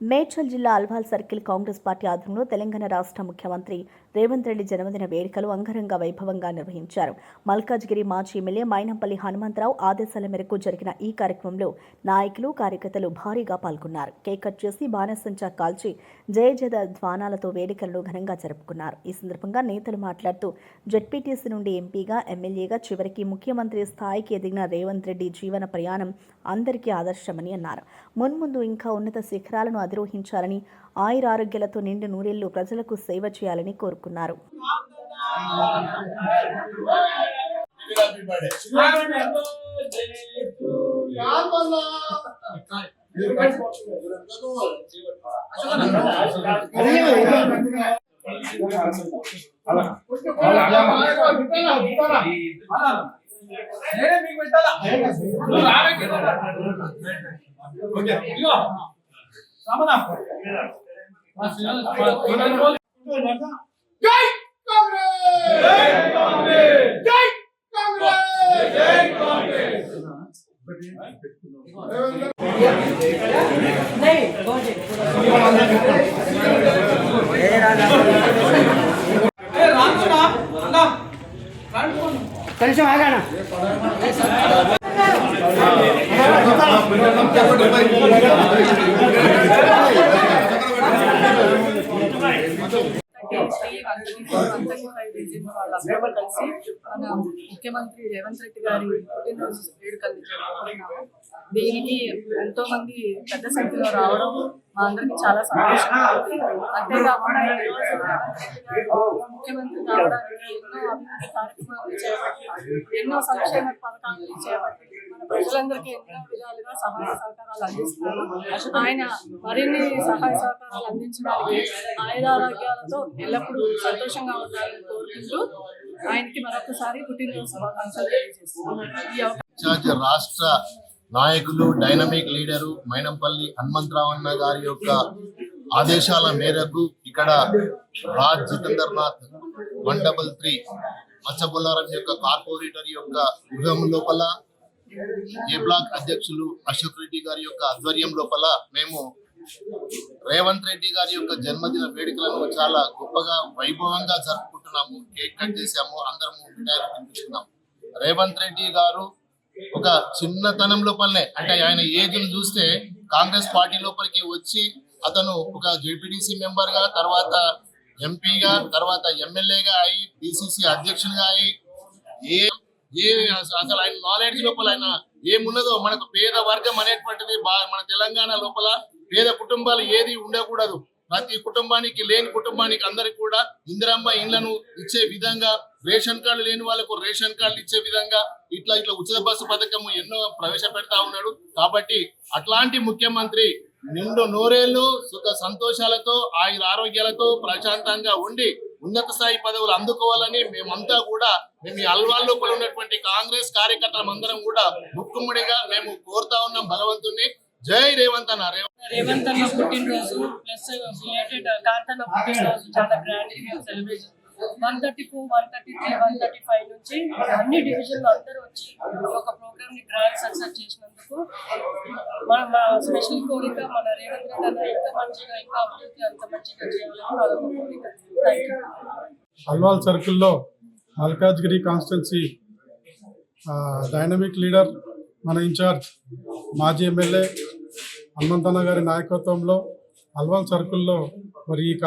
మేడ్చల్ జిల్లా Alwal circle Congress party ఆధ్వర్యంలో తెలంగాణ రాష్ట్ర ముఖ్యమంత్రి రేవంత్ రెడ్డి జన్మదిన వేడుకలు అంగరంగ వైభవంగా నిర్వహించారు. మల్కాజ్గిరి మాజీ ఎమ్మెల్యే మైనంపల్లి హనుమంతరావు ఆదేశాల మేరకు జరిగిన ఈ కార్యక్రమంలో నాయకులు కార్యకర్తలు భారీగా పాల్గొన్నారు. కేక్ కట్ చేసి బాణసంచా కాల్చి జయ జయ ధ్వానాలతో వేడుకలను ఘనంగా జరుపుకున్నారు. ఈ సందర్భంగా నేతలు మాట్లాడుతూ జెడ్పీటీసీ నుండి ఎంపీగా ఎమ్మెల్యేగా చివరికి ముఖ్యమంత్రి స్థాయికి ఎదిగిన రేవంత్ రెడ్డి జీవన ప్రయాణం అందరికీ ఆదర్శమని అన్నారు. మున్ముందు ఇంకా ఉన్నత శిఖరాలను అధిరోహించాలని ఆయురారోగ్యాలతో నిండు నూరేళ్ళు ప్రజలకు సేవ చేయాలని కోరుకున్నారు. Happy నేనే మీకు పెట్టాలా నువ్వు రావే ఓకే ఇగో సామనా మా శ్రీనివాస్ జై కాంగ్రెస్! జై కాంగ్రెస్! జై కాంగ్రెస్ జై కాంగ్రెస్ ఏ రానునా అన్నా రానుకోండి కొంచెం కలిసి మన ముఖ్యమంత్రి రేవంత్ రెడ్డి గారి పుట్టినరోజు వేడుకలు జరుపుకుంటున్నాము. దీనికి ఎంతో మంది పెద్ద సంఖ్యలో రావడం మా అందరికి చాలా సంతోషంగా ఉంది అంతేకాకుండా ముఖ్యమంత్రి కావడానికి ఎన్నో అభివృద్ధి కార్యక్రమాలు చేపట్టి ఎన్నో సంక్షేమ పథకాలు చేపట్టి ప్రజలందరికీ ఎన్నో విధాలుగా సహాయ సహకారాలు అందిస్తున్నారు. ఆయన మరిన్ని సహాయ సహకారాలు అందించడానికి ఆయురారోగ్యాలతో ఎల్లప్పుడూ సంతోషంగా ఉండాలని కోరుకుంటూ ఆయనకి మరొకసారి పుట్టినరోజు శుభాకాంక్షలు తెలియజేస్తున్నాను. రాష్ట్ర నాయకులు డైనమిక్ లీడరు మైనంపల్లి హనుమంతరావు అన్న గారి యొక్క ఆదేశాల మేరకు ఇక్కడ Raj Jitender Nath one double three Machabollaram యొక్క కార్పొరేటర్ యొక్క గృహం లోపల ఏ బ్లాక్ అధ్యక్షులు అశోక్ రెడ్డి గారి యొక్క ఆధ్వర్యం లోపల మేము రేవంత్ రెడ్డి గారి యొక్క జన్మదిన వేడుకలను చాలా గొప్పగా వైభవంగా జరుపుకుంటున్నాము. కేక్ కట్ చేసాము అందరము మిఠాయిలు తినిపించుకున్నాం. రేవంత్ రెడ్డి గారు ఒక చిన్నతనం లోపలనే అంటే ఆయన ఏజ్ చూస్తే కాంగ్రెస్ పార్టీ లోపలికి వచ్చి అతను ఒక జేపీటీసీ మెంబర్గా తర్వాత ఎంపీగా తర్వాత ఎమ్మెల్యేగా అయి బీసీసీ అధ్యక్షునిగా అయి ఏ ఏ అసలు ఆయన నాలెడ్జ్ లోపల ఆయన ఏమున్నదో మనకు పేద వర్గం అనేటువంటిది బా- మన తెలంగాణ లోపల పేద కుటుంబాలు ఏది ఉండకూడదు. ప్రతి కుటుంబానికి లేని కుటుంబానికి అందరికి కూడా ఇందిరమ్మ ఇండ్లను ఇచ్చే విధంగా రేషన్ కార్డు లేని వాళ్ళకు రేషన్ కార్డులు ఇచ్చే విధంగా ఇట్లా ఇట్లా ఉచిత బస్సు పథకం ఎన్నో ప్రవేశపెడతా ఉన్నాడు. కాబట్టి అట్లాంటి ముఖ్యమంత్రి నిండు నూరేళ్ళు సుఖ సంతోషాలతో ఆయుర ఆరోగ్యాలతో ప్రశాంతంగా ఉండి ఉన్నత స్థాయి పదవులు అందుకోవాలని మేమంతా కూడా మేము అల్వాల్ లోపల ఉన్నటువంటి కాంగ్రెస్ కార్యకర్తలం అందరం కూడా ముక్కుముడిగా మేము కోరుతా ఉన్నాం భగవంతుని జై రేవంత్ అన్న. రేవంత్ అన్న పుట్టినరోజు ప్లస్ రిలేటెడ్ కాంతన్న పుట్టినరోజు చాలా grand celebration one thirty four one thirty three one thirty five నుంచి అన్ని డివిజన్లు అందరూ వచ్చి ఈ యొక్క ప్రోగ్రామ్ని గ్రాండ్ సక్సెస్ చేసినందుకు మన మా స్పెషల్ కోరిక మన రేవంత్ రెడ్డి అన్న ఇంకా మంచిగా ఇంకా అభివృద్ధి అంత మంచిగా చేయాలని అదొక కోరిక. థ్యాంక్ యూ అల్వాల్ సర్కిల్లో మల్కాజ్గిరి కాన్స్టిట్యున్సీ డైనమిక్ లీడర్ మన ఇన్ఛార్జ్ మాజీ ఎమ్మెల్యే హనుమంతన్న గారి నాయకత్వంలో అల్వాల్ సర్కిల్లో మరి ఇక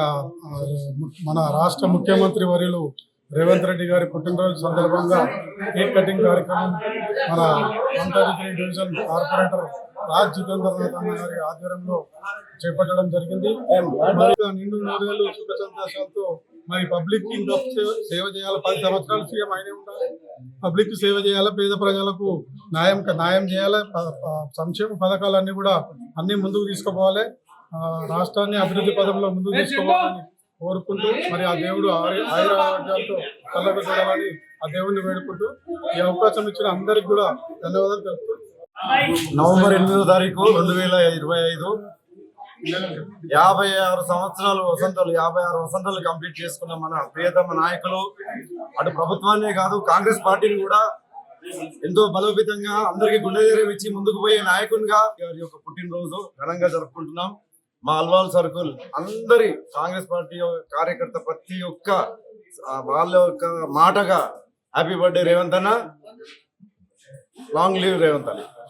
మన రాష్ట్ర ముఖ్యమంత్రి వర్యులు రేవంత్ రెడ్డి గారి పుట్టినరోజు సందర్భంగా కేక్ కటింగ్ కార్యక్రమం మన one division corporator Raj Jitendranath అన్న గారి ఆధ్వర్యంలో చేపట్టడం జరిగింది. నిండు నూరేళ్ళు సుఖ సంతోషాలతో మరి పబ్లిక్ ఇంకా సేవ- చేయాలి. పది సంవత్సరాలు సీఎం అయినే ఉండాలి. పబ్లిక్ సేవ చేయాలి? పేద ప్రజలకు న్యాయం న్యాయం చేయాలి? సంక్షేమ పథకాలన్నీ కూడా అన్ని ముందుకు తీసుకుపోవాలి. రాష్ట్రాన్ని అభివృద్ధి పదంలో ముందుకు తీసుకుపోవాలని కోరుకుంటూ మరి ఆ దేవుడు ఆయ- ఆయుర ఆరోగ్యాలతో కళ్ళకు చూడాలని ఆ దేవుడిని వేడుకుంటూ ఈ అవకాశం ఇచ్చిన అందరికి కూడా ధన్యవాదాలు తెలుపుతూ నవంబర్ ఎనిమిదో తారీఖు రెండు వేల ఇరవై ఐదు. యాభై ఆరు సంవత్సరాలు వసంతాలు యాభై ఆరు వసంతాలు కంప్లీట్ చేసుకున్న మన ప్రియతమ నాయకులు అటు ప్రభుత్వాన్నే కాదు కాంగ్రెస్ పార్టీని కూడా ఎంతో బలోపేతంగా అందరికి గుండె ధైర్యం ఇచ్చి ముందుకు పోయే నాయకునిగా గారి యొక్క పుట్టినరోజు ఘనంగా జరుపుకుంటున్నాం. మా అల్వాల్ సర్కుల్ అందరి కాంగ్రెస్ పార్టీ కార్యకర్త ప్రతి ఒక్క వాళ్ళ యొక్క మాటగా హ్యాపీ బర్త్డే రేవంత్ అన్న. లాంగ్ లీవ్ రేవంత్ అన్న.